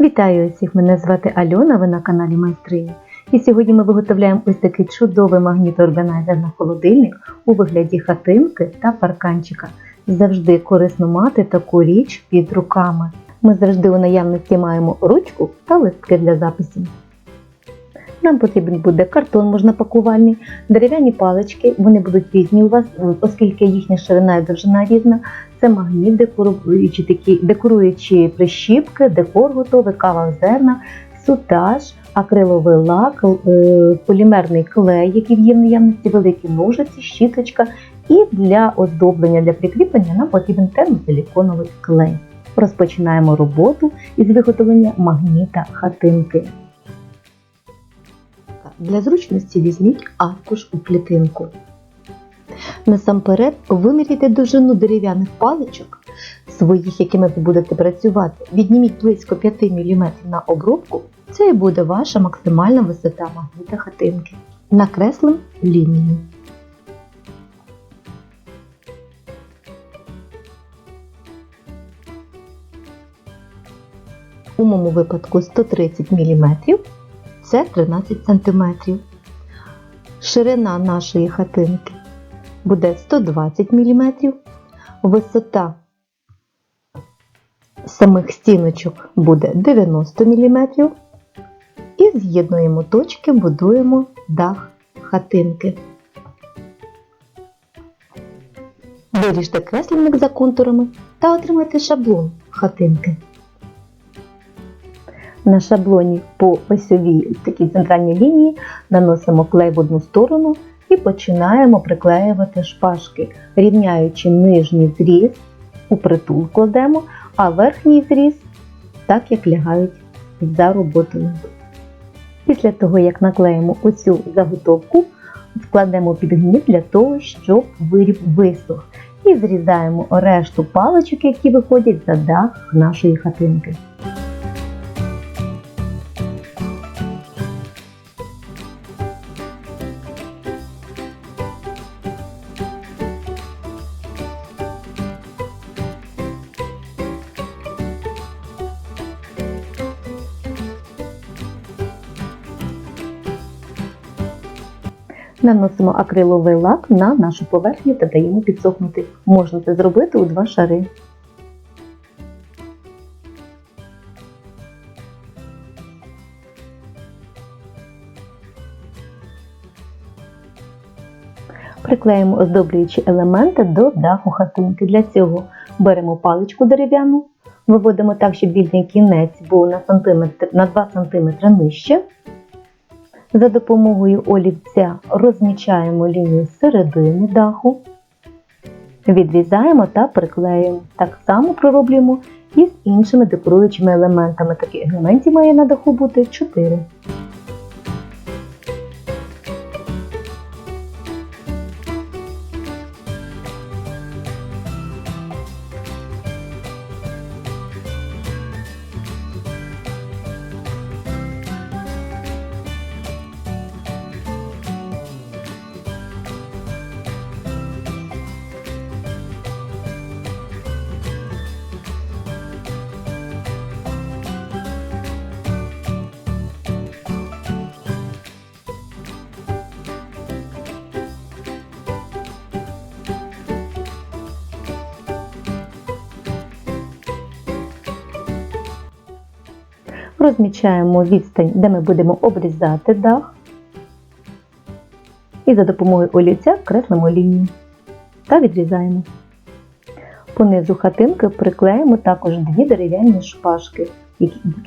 Вітаю усіх! Мене звати Альона, ви на каналі Майстриня. І сьогодні ми виготовляємо ось такий чудовий магнітоорганайзер на холодильник у вигляді хатинки та парканчика. Завжди корисно мати таку річ під руками. Ми завжди у наявності маємо ручку та листки для записів. Нам потрібен буде картон можна пакувальний, дерев'яні палички, вони будуть різні у вас, оскільки їхня ширина і довжина різна. Це магніт, декоруючі такі, декоруючі прищіпки, декор готовий, кава зерна, сутаж, акриловий лак, е, полімерний клей, який в є в наявності, великі ножиці, щіточка. І для оздоблення, для прикріплення нам потрібен термосиліконовий клей. Розпочинаємо роботу із виготовлення магніта хатинки. Для зручності візьміть аркуш у клітинку. Насамперед виміряйте довжину дерев'яних паличок своїх, якими ви будете працювати. Відніміть близько 5 мм на обробку. Це і буде ваша максимальна висота магніта хатинки. Накреслим лінію. У моєму випадку 130 мм це 13 см. Ширина нашої хатинки буде 120 мм, висота самих стіночок буде 90 мм. І з'єднуємо точки, будуємо дах хатинки. Виріжте кресленник за контурами та отримайте шаблон хатинки. На шаблоні по осьовій такій центральній лінії наносимо клей в одну сторону і починаємо приклеювати шпажки, рівняючи нижній зріз, у притул кладемо, а верхній зріз так, як лягають за роботою. Після того, як наклеїмо оцю заготовку, вкладемо під гніт для того, щоб виріб висох. І зрізаємо решту паличок, які виходять за дах нашої хатинки. Наносимо акриловий лак на нашу поверхню та даємо підсохнути. Можна це зробити у два шари. Приклеїмо оздоблюючі елементи до даху хатинки. Для цього беремо паличку дерев'яну, виводимо так, щоб вільний кінець був на, сантиметр, на 2 см нижче. За допомогою олівця розмічаємо лінію середини даху, відрізаємо та приклеюємо. Так само пророблюємо і з іншими декоруючими елементами. Таких елементів має на даху бути 4. Розмічаємо відстань, де ми будемо обрізати дах. І за допомогою олівця креслимо лінію та відрізаємо. Понизу хатинки приклеїмо також дві дерев'яні шпажки,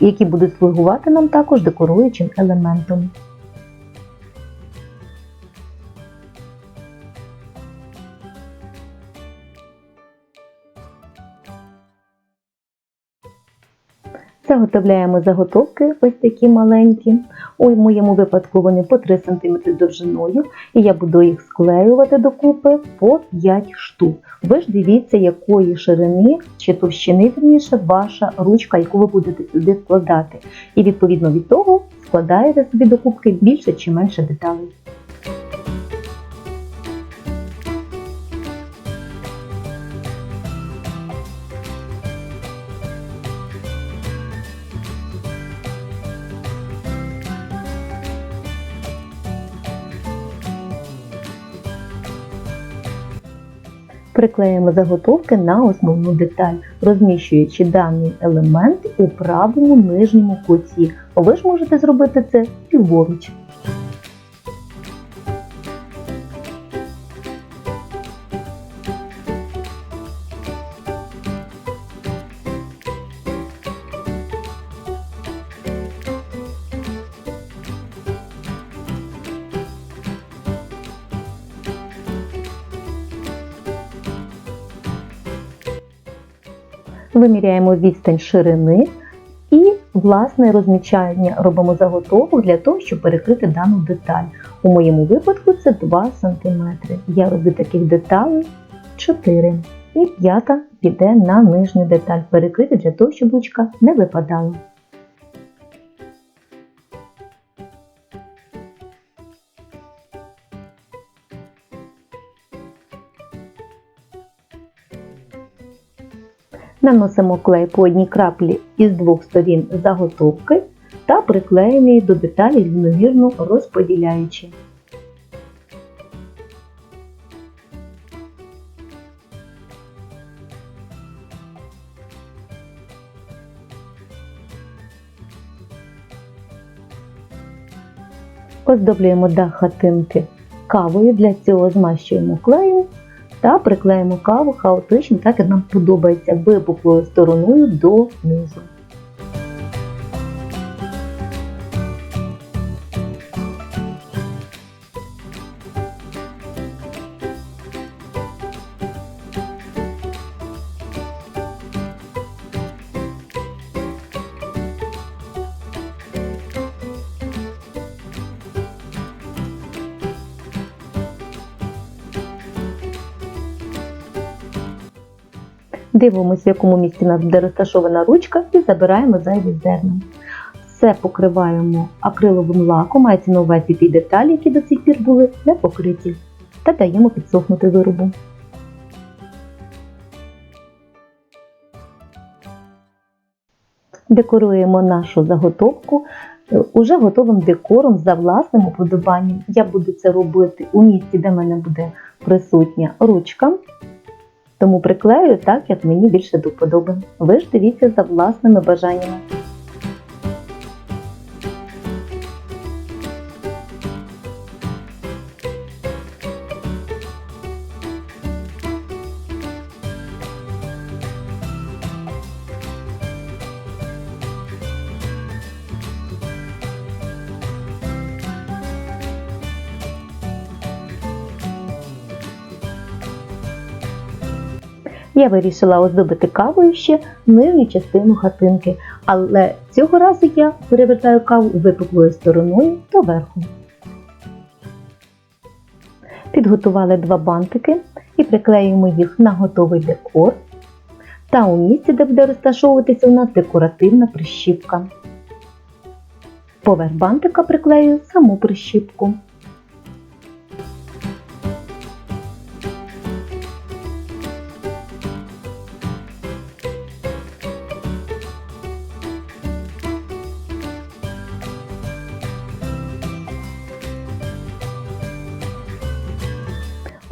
які будуть слугувати нам також декоруючим елементом. Заготовляємо заготовки ось такі маленькі. У моєму випадку вони по 3 см довжиною, і я буду їх склеювати докупи по 5 штук. Ви ж дивіться, якої ширини чи товщини верніше ваша ручка, яку ви будете сюди складати. І відповідно від того складаєте собі докупки більше чи менше деталей. Приклеїмо заготовки на основну деталь, розміщуючи даний елемент у правому нижньому куті. Ви ж можете зробити це ліворуч. Виміряємо відстань ширини і власне розмічання робимо заготовку для того, щоб перекрити дану деталь. У моєму випадку це 2 см. Я роблю таких деталей 4. І п'ята піде на нижню деталь перекрити для того, щоб ручка не випадала. Наносимо клей по одній краплі із двох сторін заготовки та приклеїмо її до деталі рівномірно розподіляючи. Оздоблюємо дах хатинки кавою, для цього змащуємо клеєм та приклеїмо каву хаотично, так як нам подобається. Випуклою стороною до низу. Дивимося, в якому місці нас буде розташована ручка і забираємо зайві зерна. Все покриваємо акриловим лаком, мається на увазі ті деталі, які до цих пір були не покриті, та даємо підсохнути виробу. Декоруємо нашу заготовку е, уже готовим декором за власним уподобанням. Я буду це робити у місці, де в мене буде присутня ручка. Тому приклею так, як мені більше до вподоби. Ви ж дивіться за власними бажаннями. Я вирішила оздобити кавою ще нижню частину хатинки, але цього разу я перевертаю каву випуклою стороною до верху. Підготували два бантики і приклеюємо їх на готовий декор та у місці, де буде розташовуватися у нас декоративна прищіпка. Поверх бантика приклею саму прищіпку.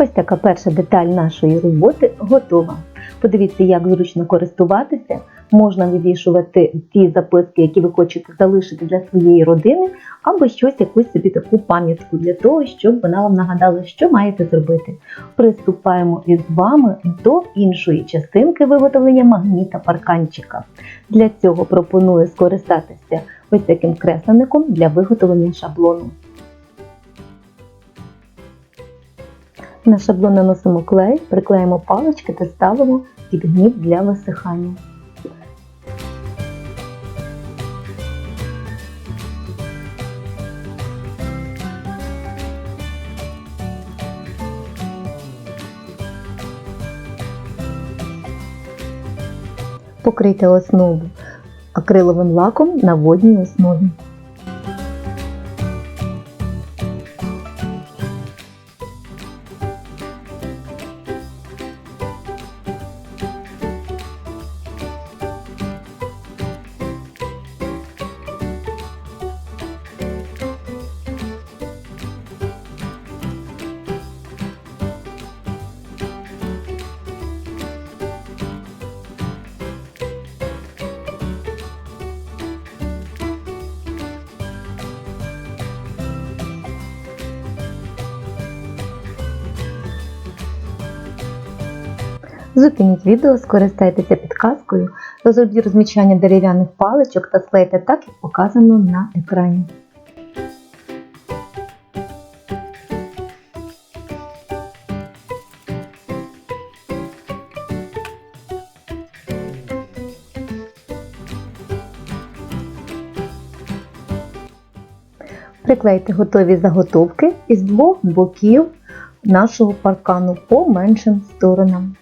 Ось така перша деталь нашої роботи готова. Подивіться, як зручно користуватися. Можна вивішувати ті записки, які ви хочете залишити для своєї родини, або щось, якусь собі таку пам'ятку для того, щоб вона вам нагадала, що маєте зробити. Приступаємо із вами до іншої частинки виготовлення магніта парканчика. Для цього пропоную скористатися ось таким кресленником для виготовлення шаблону. На шаблон наносимо клей, приклеїмо палички та ставимо під гнів для висихання. Покрийте основу акриловим лаком на водній основі. Зупиніть відео, скористайтеся підказкою, розробіть розмічання дерев'яних паличок та склейте так, як показано на екрані. Приклейте готові заготовки із двох боків нашого паркану по меншим сторонам.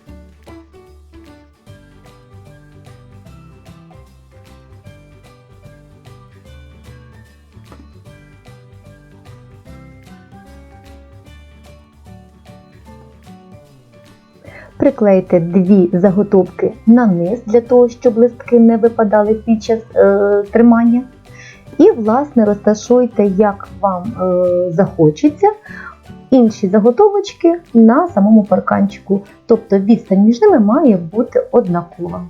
Приклейте дві заготовки на низ для того, щоб листки не випадали під час е, тримання. І, власне, розташуйте, як вам е, захочеться, інші заготовочки на самому парканчику. Тобто відстань між ними має бути однакова.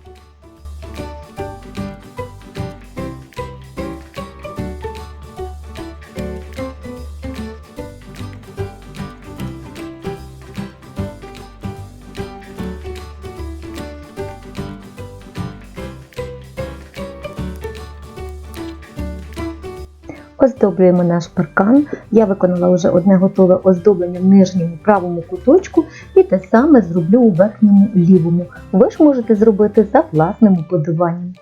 Оздоблюємо наш паркан. Я виконала вже одне готове оздоблення в нижньому правому куточку і те саме зроблю у верхньому лівому. Ви ж можете зробити за власним уподобанням.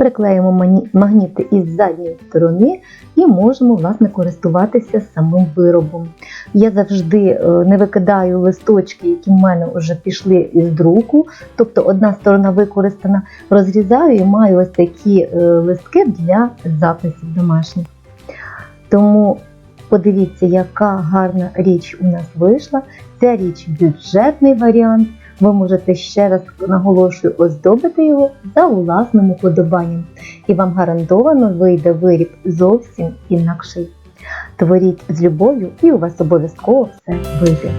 Приклеїмо магніти із задньої сторони і можемо власне користуватися самим виробом. Я завжди е, не викидаю листочки, які в мене вже пішли із друку, тобто одна сторона використана, розрізаю і маю ось такі е, листки для записів домашніх. Тому подивіться, яка гарна річ у нас вийшла. Ця річ бюджетний варіант. Ви можете ще раз наголошую оздобити його за власним уподобанням, і вам гарантовано вийде виріб зовсім інакший. Творіть з любов'ю, і у вас обов'язково все вийде.